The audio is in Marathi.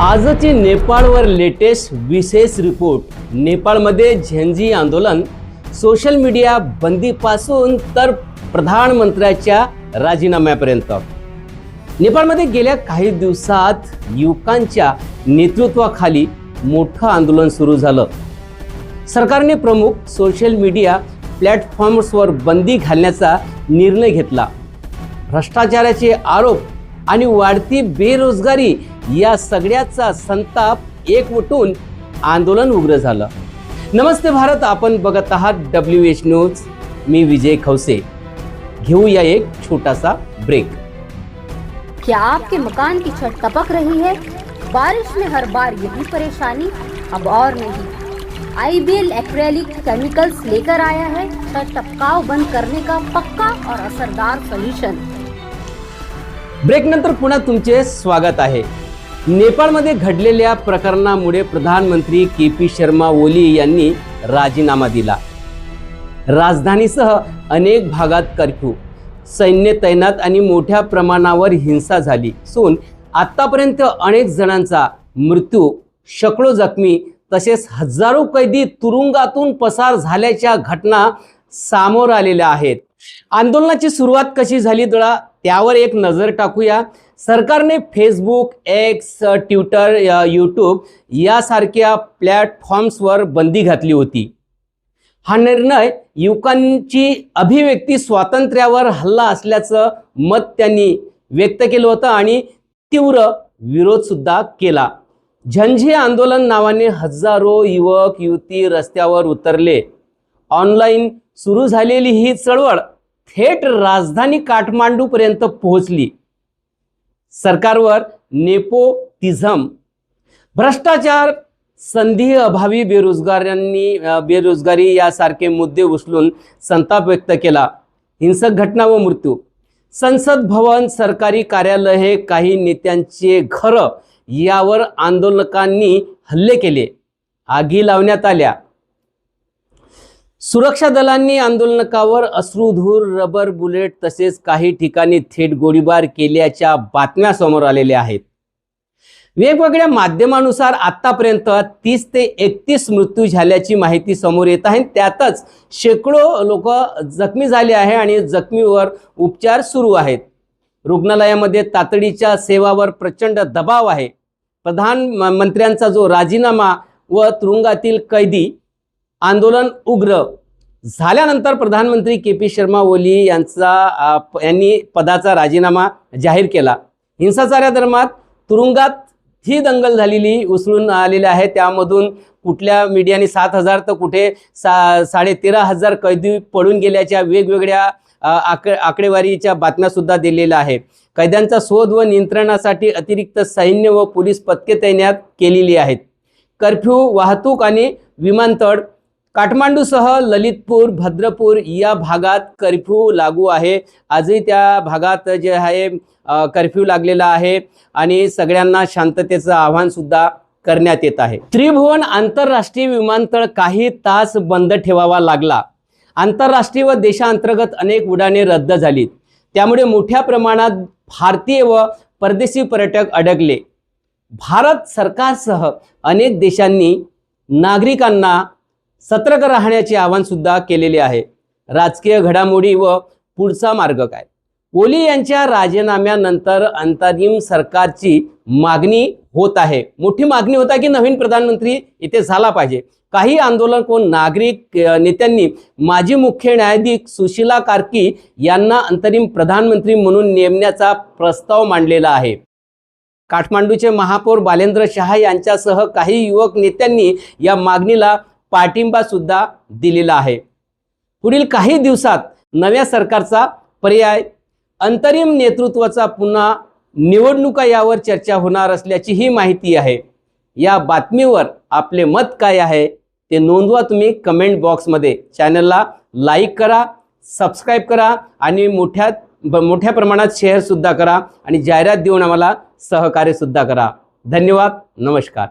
आजची नेपाळवर लेटेस्ट विशेष रिपोर्ट. नेपाळमध्ये झेंझी आंदोलन. सोशल मीडिया बंदीपासून तर प्रधानमंत्र्याच्या राजीनाम्यापर्यंत. नेपाळमध्ये गेल्या काही दिवसात युवकांच्या नेतृत्वाखाली मोठं आंदोलन सुरू झालं. सरकारने प्रमुख सोशल मीडिया प्लॅटफॉर्म्सवर बंदी घालण्याचा निर्णय घेतला. भ्रष्टाचाराचे आरोप आणि वाढती बेरोजगारी या सगळ्याचा संताप एकवटून आंदोलन उग्र झालं. नमस्ते भारत आपण बघत आहात डब्ल्यू एच न्यूज मी विजय खवसे. घेऊया एक छोटासा ब्रेक क्या आपके मकान की छत टपक रही है? बारिश में हर बार यही परेशानी अब और नहीं। आईबीएल एक्रेलिक केमिकल्स लेकर आया है। छत टपकाव बंद करने का पक्का और असरदार सोल्यूशन ब्रेक नंतर पुन्हा तुमचे स्वागत आहे. नेपाळमध्ये घडलेल्या प्रकरणामुळे प्रधानमंत्री के पी शर्मा ओली यांनी राजीनामा दिला. राजधानीसह अनेक भागात कर्फ्यू. सैन्य तैनात आणि मोठ्या प्रमाणावर हिंसा झाली. सून आतापर्यंत अनेक जणांचा मृत्यू शकलो जखमी तसेच हजारो कैदी तुरुंगातून पसार झाल्याच्या घटना सामोर आलेल्या आहेत. आंदोलनाची सुरुवात कशी झाली? जरा त्यावर एक नजर टाकूया. सरकारने फेसबुक एक्स ट्विटर यूट्यूब यासारख्या प्लॅटफॉर्म्सवर बंदी घातली होती. हा निर्णय युवकांची अभिव्यक्ती स्वातंत्र्यावर हल्ला असल्याचं मत त्यांनी व्यक्त केलं होतं आणि तीव्र विरोध सुद्धा केला. झंझे आंदोलन नावाने हजारो युवक युवती रस्त्यावर उतरले. ऑनलाईन सुरू झालेली ही चळवळ थेट राजधानी काठमांडूपर्यंत पोहोचली. सरकारवर नेपोटिझम. भ्रष्टाचार संधी अभावी बेरोजगारांनी बेरोजगारी यासारखे मुद्दे उचलून संताप व्यक्त केला. हिंसक घटना व मृत्यू. संसद भवन सरकारी कार्यालये काही नेत्यांचे घरं यावर आंदोलकांनी हल्ले केले. आगी लावण्यात आल्या. सुरक्षा दलांनी आंदोलनकावर अश्रुधूर रबर बुलेट तसेच काही ठिकाणी थेट गोळीबार केल्याच्या बातम्या समोर आलेल्या आहेत. वेगवेगळ्या माध्यमानुसार आतापर्यंत तीस ते एकतीस मृत्यू झाल्याची माहिती समोर येत आहे. त्यातच शेकडो लोक जखमी झाले आहे आणि जखमीवर उपचार सुरू आहेत. रुग्णालयामध्ये तातडीच्या सेवावर प्रचंड दबाव आहे. प्रधानमंत्र्यांचा जो राजीनामा व तुरुंगातील कैदी आंदोलन उग्र. झाल्यानंतर प्रधानमंत्री के पी शर्मा ओली यांचा प- यांनी पदाचा राजीनामा जाहीर केला. हिंसाचारादरम्यान तुरुंगात ही दंगल झालेली उसळून आलेल्या आहे. त्यामधून कुठल्या मीडियाने सात हजार तर कुठे सा साडेतेरा हजार कैदी पळून गेल्याच्या वेगवेगळ्या आक आकडेवारीच्या बातम्यासुद्धा दिलेल्या आहे कैद्यांचा शोध व नियंत्रणासाठी अतिरिक्त सैन्य व पोलीस पथके तैनात केलेली आहेत. कर्फ्यू वाहतूक आणि विमानतळ काठमांडूसह ललितपूर भद्रपूर या भागात कर्फ्यू लागू आहे. आजही त्या भागात जे आहे कर्फ्यू लागलेला आहे आणि सगळ्यांना शांततेचं आव्हानसुद्धा करण्यात येत आहे. त्रिभुवन आंतरराष्ट्रीय विमानतळ काही तास बंद ठेवावा लागला. आंतरराष्ट्रीय व देशांतर्गत अनेक उड्डाणे रद्द झालीत. त्यामुळे मोठ्या प्रमाणात भारतीय व परदेशी पर्यटक अडकले. भारत सरकारसह अनेक देशांनी नागरिकांना सतर्क राहण्याचे आवाहन सुद्धा केलेले आहे. राजकीय घडामोडी व पुढचा मार्ग काय? ओली यांच्या राजीनाम्यानंतर अंतरिम सरकारची मागणी होत आहे. मोठी मागणी होता की नवीन प्रधानमंत्री इथे झाला पाहिजे. काही आंदोलन व नागरिक नेत्यांनी माजी मुख्य न्यायाधीश सुशीला कार्की यांना अंतरिम प्रधानमंत्री म्हणून नेमण्याचा प्रस्ताव मांडलेला आहे. काठमांडूचे महापौर बालेंद्र शहा यांच्यासह काही युवक नेत्यांनी या मागणीला पाठिंबा सुद्धा दिलेला आहे. पुढील काही दिवसात नव्या सरकारचा पर्याय अंतरिम नेतृत्वाचा पुन्हा निवडणुका यावर चर्चा होणार असल्याची ही माहिती आहे. या बातमीवर आपले मत काय आहे ते नोंदवा तुम्ही कमेंट बॉक्समध्ये चॅनलला लाईक करा सबस्क्राईब करा आणि मोठ्या ब- मोठ्या प्रमाणात शेअरसुद्धा करा आणि जाहिरात देऊन आम्हाला सहकार्यसुद्धा करा. धन्यवाद नमस्कार.